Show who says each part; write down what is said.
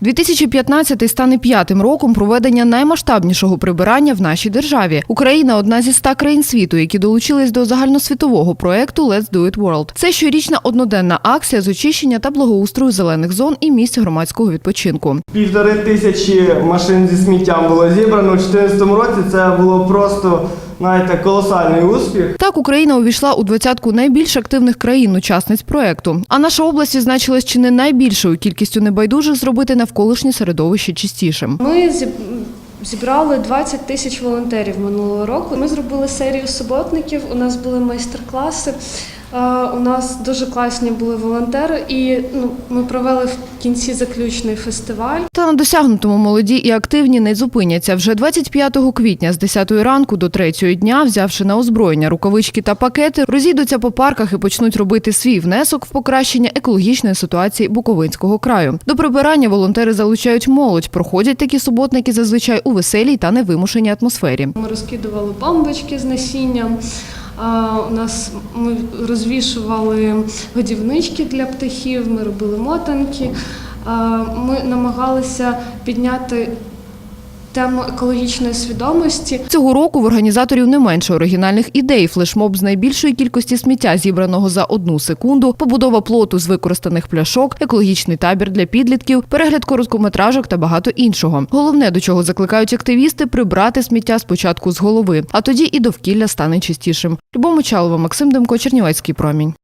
Speaker 1: 2015 стане п'ятим роком проведення наймасштабнішого прибирання в нашій державі. Україна одна зі ста країн світу, які долучились до загальносвітового проекту Let's Do It World. Це щорічна одноденна акція з очищення та благоустрою зелених зон і місць громадського відпочинку.
Speaker 2: Півтори тисячі машин зі сміттям було зібрано. У 2014 році це було просто, знаєте, колосальний успіх.
Speaker 1: Так Україна увійшла у двадцятку найбільш активних країн-учасниць проекту. А наша область відзначилась чи не найбільшою кількістю небайдужих зробити навколишнє середовище чистішим.
Speaker 3: Ми зібрали 20 тисяч волонтерів минулого року. Ми зробили серію суботників. У нас були майстер-класи. У нас дуже класні були волонтери, і ну, ми провели в кінці заключний фестиваль.
Speaker 1: Та на досягнутому молоді і активні не зупиняться. Вже 25 квітня з 10 ранку до 3 дня, взявши на озброєння рукавички та пакети, розійдуться по парках і почнуть робити свій внесок в покращення екологічної ситуації Буковинського краю. До прибирання волонтери залучають молодь. Проходять такі суботники зазвичай у веселій та невимушеній атмосфері.
Speaker 3: Ми розкидували бомбочки з насінням. У нас ми розвішували годівнички для птахів, ми робили мотанки. Ми намагалися підняти тему екологічної свідомості.
Speaker 1: Цього року в організаторів не менше оригінальних ідей. Флешмоб з найбільшої кількості сміття, зібраного за одну секунду, побудова плоту з використаних пляшок, екологічний табір для підлітків, перегляд короткометражок та багато іншого. Головне, до чого закликають активісти, прибрати сміття спочатку з голови, а тоді і довкілля стане чистішим. Любов Мочалова, Максим Демко, Чернівецький промінь.